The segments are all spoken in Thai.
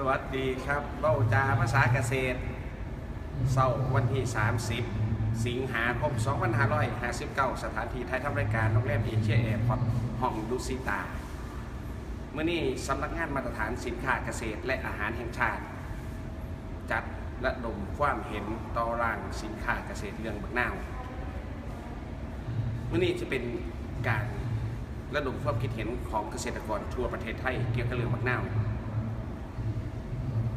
สวัสดีครับเบ้าจาภาษาเกษตรเสาร์วันที่ 30 สิงหาคม 2559 สถานที่ไทยทำรายการโรงแรมเอเชียแอร์พอร์ตห้องดุสิตา เมื่อนี้สำนักงานมาตรฐานสินค้าเกษตรและอาหารแห่งชาติ จัดระดมความเห็นต่อร่างสินค้าเกษตรเรื่องบักนาวเมื่อนี้จะเป็นการระดมความคิดเห็นของเกษตรกรทั่วประเทศไทยเกี่ยวกับเรื่องบักนาว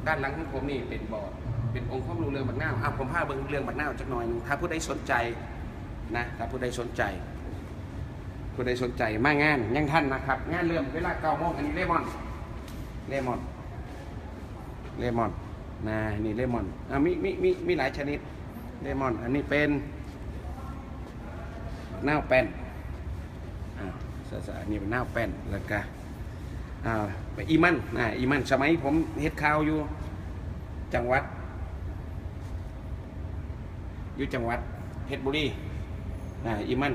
ด้านหลังของผมนี่เป็นบอร์ดเป็นองค์ความรู้เรื่องบักหน้าวอะผมพาเบิ่งเรื่องบักหน้าจักหน่อยหนึงถ้าผู้ใดสนใจนะถ้าผู้ใดสนใจ ผู้ใดสนใจมางานยังท่านนะครับ งานเริ่มเวลาเก้าโมงอันนี้เลมอนเลมอนเลมอนนะนี่เลมอนอะมีมีมีมีหลายชนิดเลมอน อันนี้เป็นบักนาวแป้นอ่าสะๆอันนี้เป็นหน้าวแป้นแล้วก็ อ่าอีมันอ่าอีมันสมัยผมเฮ็ดข่าวอยู่ จังหวัด อยู่จังหวัดเพชรบุรีอ่าอีมัน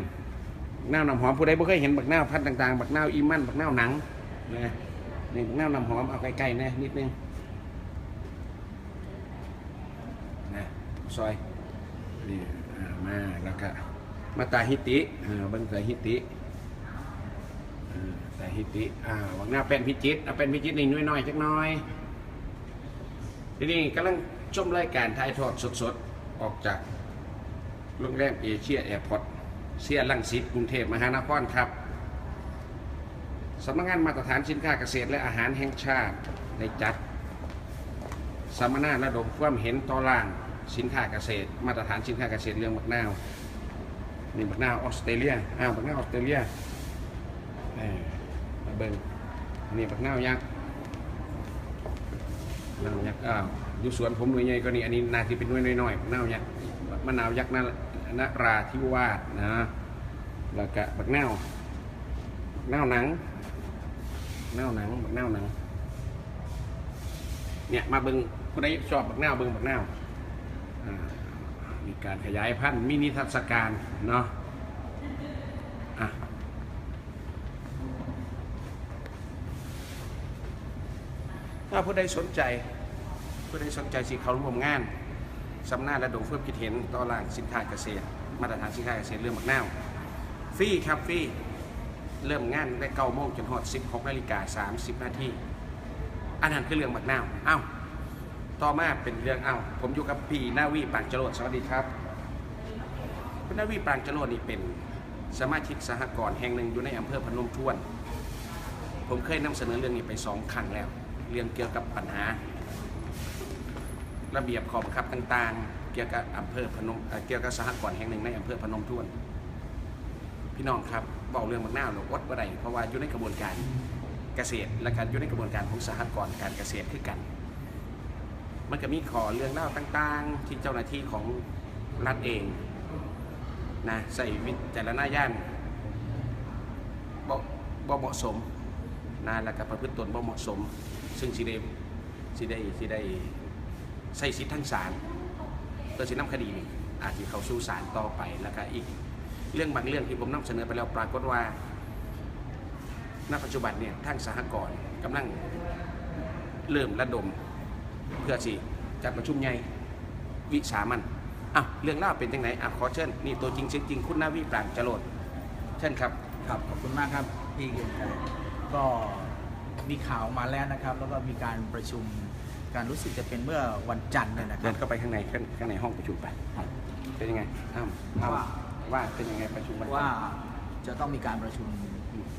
บักนาวน้ำหอมผู้ใดบ่เคยเห็นบักหน้าพันต่างๆ บักหน้าอีมันบักหน้าหนังนะนี่บักนาวน้ำหอมเอาใกล้ๆนะนิดนึงนะซอยนี่มาแล้วก็มาตาฮิติอ่าเบิ่งตาฮิติ แต่ฮิติ อ่าวังหน้าเป็นพิจิตเอาเป็นพิจิตนี่น้อยๆจักหน้อย ทีนี้กำลังชมรายการถ่ายทอดสดๆ ออกจากโรงแรมเอเชียแอร์พอร์ตเซียรังสิตกรุงเทพมหานครครับสำนักงานมาตรฐานสินค้าเกษตรและอาหารแห่งชาติได้จัดสัมมนาระดมความเห็นต่อร่างสินค้าเกษตร มาตรฐานสินค้าเกษตรเรื่องมะนาวนี่มะนาวออสเตรเลียอ้าวมะนาวออสเตรเลีย เบิ่งอันนี่บักนาวยักษ์นาวยักษ์อ้าวอยู่สวนผมหน่วยใหญ่ก็นี่อันนี้นาที่เป็นหน่วยน้อยๆบักนาวยักษ์มะนาวยักษ์นนราธิวาสนะแล้วก็บักนาวบักนาวหนังบักนาวหนังบักนาวหนังเนี่ยมาเบิ่งผู้ใดชอบบักนาวเบิ่งบักนาวอ่ามีการขยายพันธุ์มินิทรรศการเนาะอะ ถ้าผู้ใดสนใจ ผู้ใดสนใจสิเขาร่วมงานสำนักระดมเพื่อคิดเห็นต่อรางสินค้าเกษตร มาตรฐานสินค้าเกษตรเรื่องบักนาวฟรีครับฟรีเริ่มงานได้เก้าโมงจนหอด16นาฬิกา30นาทีอันนั้นคือเรื่องบักนาวอ้าต่อมาเป็นเรื่องเอ้าผมอยู่กับพี่นาวีปางจรวดสวัสดีครับคุณนาวีปางจรวดนี่เป็นสมาชิกสหกรณ์แห่งหนึ่งอยู่ในอำเภอพนมทวน ผมเคยนำเสนอเรื่องนี้ไปสองครั้งแล้ว เรื่องเกี่ยวกับปัญหา ระเบียบข้อบังคับต่าง ๆ เกี่ยวกับอำเภอพนมเกี่ยวกับสหกรณ์แห่งหนึ่งในอำเภอพนมทวน พี่น้องครับบอกเรื่องบางหน้าเราอดว่าใดเพราะว่าอยู่ในกระบวนการเกษตรและการอยู่ในกระบวนการของสหกรณ์การเกษตรคือกัน มันก็มีขอเรื่องเล่าต่างๆ ที่เจ้าหน้าที่ของรัฐเองนะใส่วิจารณญาณบ่บ่เหมาะสม นะแล้วก็ประพฤติตนบ่เหมาะสม ซึ่งสิได้สิได้สิได้ใส่สิทธิ์ทั้งศาลเพื่อสินำคดีนี่อาจจะเข้าสู่ศาลต่อไปแล้วก็อีกเรื่องบางเรื่องที่ผมนำเสนอไปแล้วปรากฏว่าณปัจจุบันเนี่ยทางสหกรณ์กำลังเริ่มระดมเพื่อสิจัดประชุมใหญ่วิสามันอ้าวเรื่องเล่าเป็นยังไงอะขอเชิญนี่ตัวจริงเสียงจริงคุณนาวิปรางจรดเชิญครับ ครับ ขอบคุณมากครับพี่เกียรติ ก็มีข่าวมาแล้วนะครับ แล้วก็มีการประชุมการรู้สึกจะเป็นเมื่อวันจันทร์เนี่ยนะคเดิรับนเข้าไปข้างในข้างข้างในห้องประชุมไปเป็นยังไงอ้าวอ้าวว่าว่าเป็นยังไงประชุมวันว่าจะต้องมีการประชุม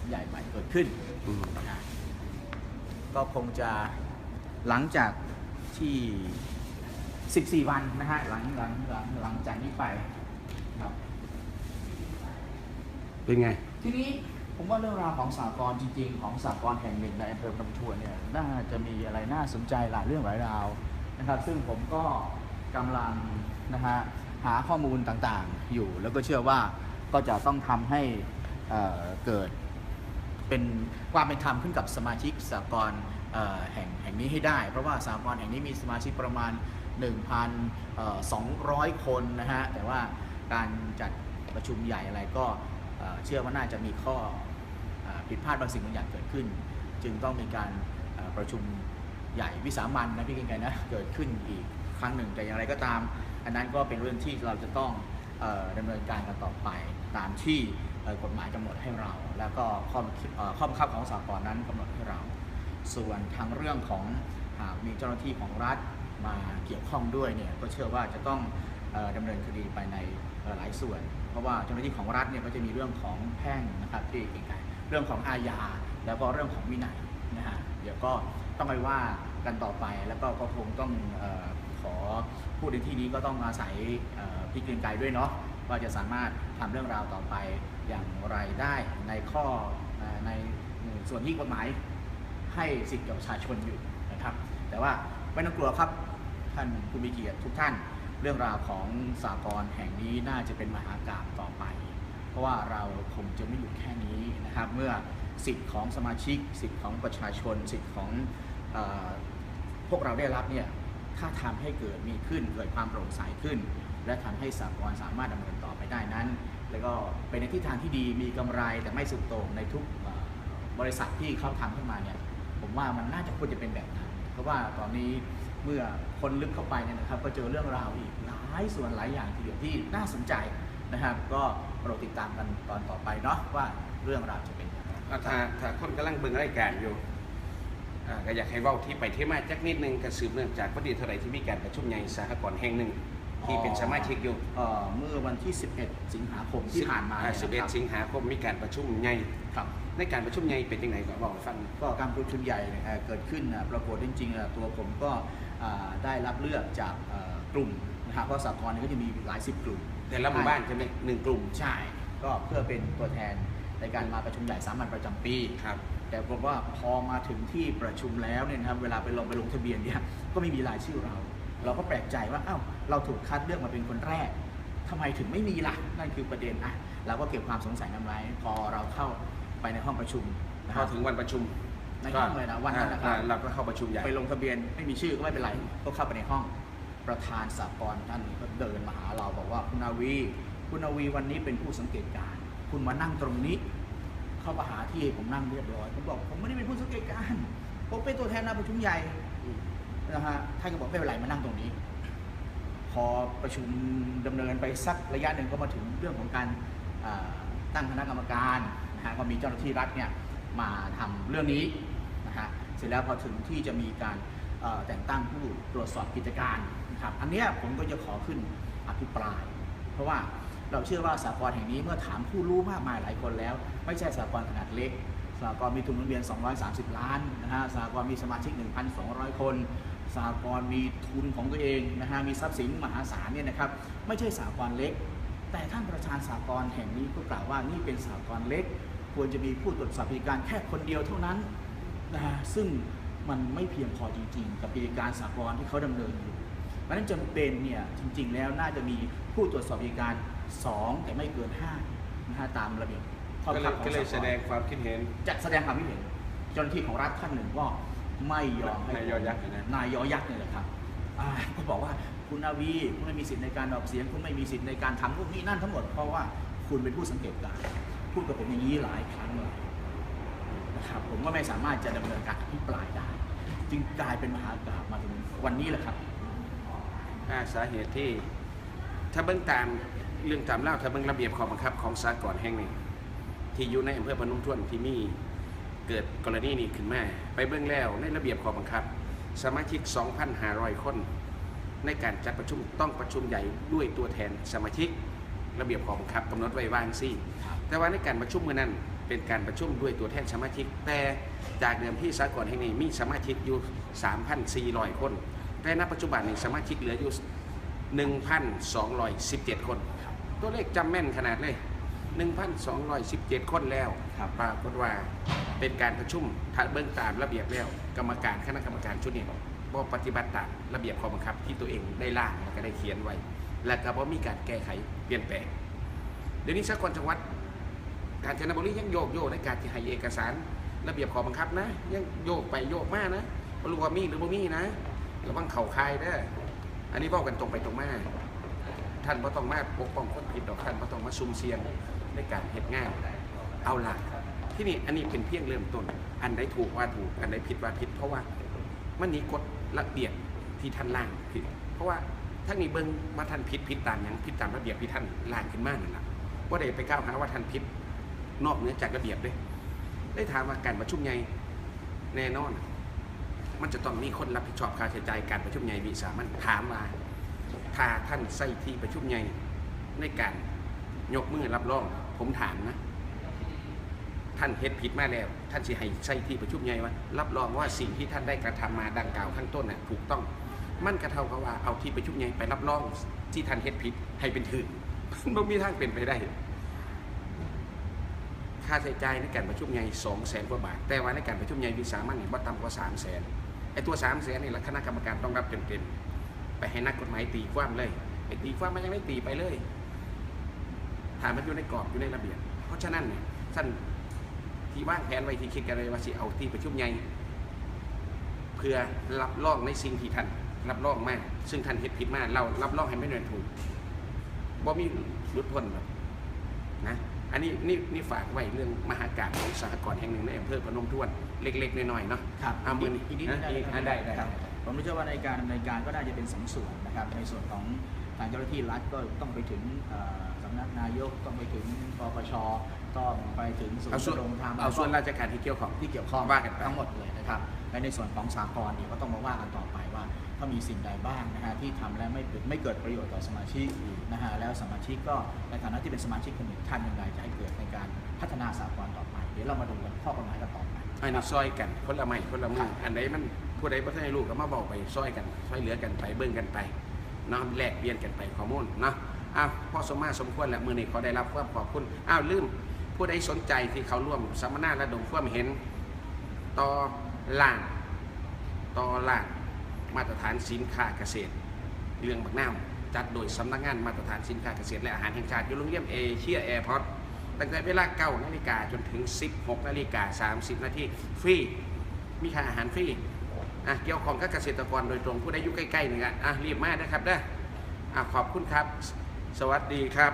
ใหญ่ใหม่เกิดขึ้น อืมนะก็คงจะหลังจากที่ 14 วันนะฮะหลังหลังหลังหลังจากนี้ไปครับ เป็นไง ทีนี้ ผมว่าเรื่องราวของสากลจริง ๆ ของสากลแห่งหนึ่งในอำเภอพนมทวนเนี่ยน่าจะมีอะไรน่าสนใจหลายเรื่องหลายราวนะครับ ซึ่งผมก็กำลังนะฮะหาข้อมูลต่างๆอยู่ แล้วก็เชื่อว่าก็จะต้องทำให้เอ่อเกิดเป็นความเป็นธรรมขึ้นกับสมาชิกสากลอ่อแห่งแห่งนี้ให้ได้ เพราะว่าสากลแห่งนี้มีสมาชิกประมาณ 1,200 คนนะฮะแต่ว่าการจัดประชุมใหญ่อะไรก็เชื่อว่าน่าจะมีข้อ ผิดพลาดบางสิ่งบางอย่างเกิดขึ้น จึงต้องมีการประชุมใหญ่วิสามันนะพี่เกรียงไกรนะเกิดขึ้นอีกครั้งหนึ่งแต่อย่างไรก็ตาม อันนั้นก็เป็นเรื่องที่เราจะต้องออดำเนินการกันต่อไปตามที่กฎหมายกำหนดให้เรา แล้วก็ข้อบังคับข้อบังคับของสากลนั้นกำหนดให้เรา ส่วนทางเรื่องของหากมีเจ้าหน้าที่ของรัฐมาเกี่ยวข้องด้วยเนี่ยก็เชื่อว่าจะต้องออดำเนินคดีไปในหลายส่วน เพราะว่าเจ้าหน้าที่ของรัฐเนี่ยก็จะมีเรื่องของแพ่งนะครับที่เก่งไก เรื่องของอาญาแล้วก็เรื่องของวินัยนะฮะเดี๋ยวก็ต้องไปว่ากันต่อไปแล้วก็ก็คงต้องออขอพูดในที่นี้ก็ต้องอาศัยพี่เกรียงไกรด้วยเนาะว่าจะสามารถทำเรื่องราวต่อไปอย่างไรได้ในข้อในส่วนที่กฎหมายให้สิทธิกับประชาชนอยู่นะครับ แต่ว่าไม่ต้องกลัวครับท่านผู้มีเกียรติทุกท่าน เรื่องราวของสากลแห่งนี้น่าจะเป็นมหากาพย์ต่อไป ราะว่าเราคงจะไม่หยุดแค่นี้นะครับเมื่อสิทธิ์ของสมาชิก สิทธิ์ของประชาชน สิทธิ์ของอพวกเราได้รับเนี่ยถ้าทำให้เกิดมีขึ้นเกิดความโปร่งใสขึ้น และทำให้สากลสามารถดำเนินต่อไปได้นั้น แล้วก็เป็นในทิศทางที่ดีมีกำไรแต่ไม่สุดโต่งในทุกบริษัทที่เขาทำขึ้นมาเนี่ยผมว่ามันน่าจะควรจะเป็นแบบนั้น เพราะว่าตอนนี้เมื่อคนลึกเข้าไปเนี่ยนะครับก็เจอเรื่องราวอีกหลายส่วนหลายอย่างทีเดียวที่น่าสนใจนะครับ ก็ โปรดติดตามกันตอนต่อไปเนาะว่าเรื่องราวจะเป็นอย่างไรอ่าถ้าถ้าคนกำลังเบิ่งรายการอยู่อ่าก็อยากให้เว้าที่ไปที่มาจักนิดนึงก็สืบเนื่องจากพอดีเท่าไหร่ที่มีการประชุมใหญ่สหกรณ์แห่งหนึ่งที่เป็นสมาชิกอยู่เอ่อเมื่อวันที่ 11 สิงหาคมที่ผ่านมาอ่เนี่ยนะครับ11 สิงหาคมมีการประชุมใหญ่ครับในการประชุมใหญ่เป็นยังไงก็บอกให้ฟังก็การประชุมใหญ่เนี่ยเอ่อเกิดขึ้นนะปรากฏจริงๆอะตัวผมก็อ่าได้รับเลือกจากเอ่อกลุ่มนะครับเพราะสากลเนี่ยก็จะมีหลายสิบกลุ่ม แต่ละหมู่บ้านใช่ไหมหนึ่งกลุ่ม ใช่ ก็เพื่อเป็นตัวแทนในการมาประชุมใหญ่สามัญประจำปี ครับ แต่ผมว่าพอมาถึงที่ประชุมแล้วเนี่ยนะครับ เวลาไปลงไปลงทะเบียนเนี่ย ก็ไม่มีรายชื่อเรา เราก็แปลกใจว่า อ้าว เราถูกคัดเลือกมาเป็นคนแรกทำไมถึงไม่มีล่ะ นั่นคือประเด็นอะ เราก็เก็บความสงสัยนั้นไว้ พอเราเข้าไปในห้องประชุมนะพคอรับถึงวันประชุมในห้องเลยนะวันนั้นนะครับอ่าเราก็เข้าประชุมใหญ่ ไปลงทะเบียนไม่มีชื่อก็ไม่เป็นไร ก็เข้าไปในห้อง ประธานสากลท่านก็เดินมาหาเราบอกว่าคุณนาวี คุณนาวีวันนี้เป็นผู้สังเกตการ คุณมานั่งตรงนี้ เข้ามาหาที่ผมนั่งเรียบร้อยผมบอกผมไม่ได้เป็นผู้สังเกตการผมเป็นตัวแทนในประชุมใหญ่นะฮะท่านก็บอกไม่เป็นไรมานั่งตรงนี้ พอประชุมดำเนินไปสักระยะหนึ่งก็มาถึงเรื่องของการตั้งคณะกรรมการนะฮะก็มีเจ้าหน้าที่รัฐเนี่ยมาทำเรื่องนี้นะฮะเสร็จแล้วพอถึงที่จะมีการ แต่งตั้งผู้ตรวจสอบกิจการนะครับอันนี้ผมก็จะขอขึ้นอภิปราย เพราะว่าเราเชื่อว่าสากลแห่งนี้เมื่อถามผู้รู้มากมายหลายคนแล้ว ไม่ใช่สากลขนาดเล็กสากลมีทุนหมุนเวียน 230 ล้านนะฮะสากลมีสมาชิก 1,200 คนสากลมีทุนของตัวเองนะฮะมีทรัพย์สินมหาศาลเนี่ยนะครับไม่ใช่สากลเล็ก แต่ท่านประธานสากลแห่งนี้ก็กล่าวว่านี่เป็นสากลเล็ก ควรจะมีผู้ตรวจสอบกิจการแค่คนเดียวเท่านั้นนะฮะซึ่ง มันไม่เพียงพอจริง ๆ กับกิจการสากลที่เขาดำเนินอยู่เพราะฉะนั้นจำเป็นเนี่ยจริง ๆ แล้วน่าจะมีผู้ตรวจสอบกิจการ 2 แต่ไม่เกิน5นะฮะตามระเบียบข้อก็บัเลงคับของยก็เลยสากแสดงความคิดเห็นจะแสดงความคิดเห็นเจ้าหน้าที่ของรัฐท่านหนึ่งก็ไม่ยอมให้นายยอยักษ์เนี่ยนะนายยอยักษ์เนี่ยแหละครับอ่าก็บอกว่าคุณนาวีคุณไม่มีสิทธิ์ในการออกเสียง คุณไม่มีสิทธิ์ในการทำพวกนี้นั่นทั้งหมดเพราะว่าคุณเป็นผู้สังเกตการณ์พูดกับผมอย่างนี้หลายครั้งเลยนะครับผมก็ไม่สามารถจะดำเนินการอภิปรายได้ จึงกลายเป็นมหากาพย์มาถึงวันนี้แหละครับอ่าสาเหตุที่ถ้าเบิ่งตามเรื่องตามเล่าถ้าเบิ่งระเบียบข้อบังคับของสากลแห่งหนึ่งที่อยู่ในอำเภอพนมทวนที่มีเกิดกรณีนี้ขึ้นมาไปเบิ่งแล้วในระเบียบข้อบังคับ สมาชิก 2,500 คน ในการจัดประชุมต้องประชุมใหญ่ด้วยตัวแทนสมาชิกระเบียบข้อบังคับกำหนดไว้วาจั่งซี่ครับแต่ว่าในการประชุมเมื่อนั้นเป็นการประชุมด้วยตัวแทนสมาชิกแต่ จากเดิมที่สากลแห่งนี้มีสมาชิกอยู่ 3,400 คนแต่ณปัจจุบันนี้สมาชิกเหลืออยู่ 1,217 คน ตัวเลขจำแม่นขนาดเลย 1,217 คนแล้วครับปรากฏว่าเป็นการประชุมถ้าเบื้องตามระเบียบแล้ว กรรมการคณะกรรมการชุดนี้บ่ปฏิบัติตามระเบียบข้อบังคับที่ตัวเองได้ร่างแล้วก็ได้เขียนไว้ และก็บ่มีการแก้ไขเปลี่ยนแปลง เดี๋ยวนี้สากลจังหวัด กาญจนบุรียังโยกโยกในการที่ให้เอกสาร ระเบียบขอบังคับนะยังโยกไปโยกมานะบ่รู้ว่ามีหรือบ่มีนะระวังเข่าคายเด้ออันนี้เว้ากันตรงไปตรงมาท่านบ่ต้องมาปกป้องคนผิดดอกท่านบ่ต้องมาซุ่มเสี่ยงในการเฮ็ดงานเอาล่ะที่นี่อันนี้เป็นเพียงเริ่มต้น อันใดถูกว่าถูกอันใดผิดว่าผิด เพราะว่ามันหนีกฎระเบียบที่ท่านล่างผิด เพราะว่าถ้ามีเบิ้งว่าท่านผิดผิดตามอย่างผิดตามระเบียบที่ท่านล่างขึ้นมานั่นแหละว่าได้ไปกล่าวหาว่าท่านผิดนอกเหนือจากระเบียบเลย ได้ถามว่าการประชุมใหญ่แน่นอน มันจะต้องมีคนรับผิดชอบค่าใช้จ่ายการประชุมใหญ่วิสามันถามว่าถ้าท่านใส่ที่ประชุมใหญ่ในการยกมือรับรอง ผมถามนะ ท่านเฮ็ดผิดมาแล้ว ท่านสิให้ใส่ที่ประชุมใหญ่ว่ารับรองว่าสิ่งที่ท่านได้กระทำมาดังกล่าวข้างต้นน่ะถูกต้องมันกระเท่ากับว่าเอาที่ประชุมใหญ่ไปรับรองที่ท่านเฮ็ดผิดให้เป็นถือมันมีทางเป็นไปได้ ค่าใช้จ่ายในการประชุมใหญ่สองแสนกว่าบาท แต่ว่าในการประชุมใหญ่วิสามันเนี่ยว่าต่ำกว่าสามแสนไอ้ตัวสามแสนนี่ละคณะกรรมการต้องรับเต็มๆไปให้นักกฎหมายตีความเลยไอ้ตีความมันยังไม่ตีไปเลยถามมันอยู่ในกรอบอยู่ในระเบียบ เพราะฉะนั้นเนี่ยท่านที่วางแผนไว้ที่คิดกันเลยว่าสิเอาที่ประชุมใหญ่เพื่อรับรองในสิ่งที่ท่านรับรองมาซึ่งท่านเฮ็ดผิดมากเรารับรองให้ไม่เนินถูกบ่มีหลุดพ้นแบบนะ อันนี้นี่นี่ฝากไว้เรื่องมหากาพย์ของสหกรณ์แห่งหนึ่งในอำเภอพนมทวนเล็กๆน้อยๆเนาะครับเอามือนี้อีกนิดนะได้อีกคอะรับได้ได้ครับผมเชื่อว่าในการดำเนินการก็น่าจะเป็นสองส่วนนะครับในส่วนของทางเจ้าหน้าที่รัฐก็ต้องไปถึงเอ่อสำนักนายกต้องไปถึงปปชต้องไปถึงศูนเอาย์ส่วนดำรงธรรมเอาส่วนราชการที่เกี่ยวข้องที่เกี่ยวข้องว่ากันไปทั้งหมดเลยนะครับและในส่วนของสากลเนี่ยก็ต้องมาว่ากันต่อไปว่า ถ้ามีสิ่งใดบ้างนะฮะที่ทำแล้วไม่เป็นไม่เกิดประโยชน์ต่อสมาชิกนะฮะแล้วสมาชิกก็ในฐานะที่เป็นสมาชิกคนหนึ่งท่านยังไงจะให้เกิดในการพัฒนาสากลต่อไป เดี๋ยวเรามาดูกันข้อกฎหมายกันต่อไปอันนี้ซอยกันคนละไม้คนละมืออันใดมันผู้ใดบ่ทันได้รู้ก็มาบอกไปซอยกันซอยเหลือกันไปเบิ่งกันไปเนาะแลกเปลี่ยนกันไปข้อมูลเนาะอ้าวพอสมมาสมควรแล้วมื้อนี้ขอได้รับความขอบคุณอ้าวลืมผู้ใดสนใจที่เขาร่วมสัมมนาระดมความเห็นต่อล่างต่อล่าง มาตรฐานสินค้าเกษตร เรื่องบักน้ำจัดโดยสำนักงานมาตรฐานสินค้าเกษตรและอาหารแห่งชาติอยู่โรงเรียนเอเชียแอร์พอร์ตตั้งแต่เวลา9นาฬิกาจนถึง 16นาฬิกา30 นาทีฟรีมีค่าอาหารฟรีอะเกี่ยวของกับเกษตรกรโดยตรงผู้ใดอยู่ใกล้ๆนี่ก็อะรีบมานะครับเด้ออะขอบคุณครับ สวัสดีครับ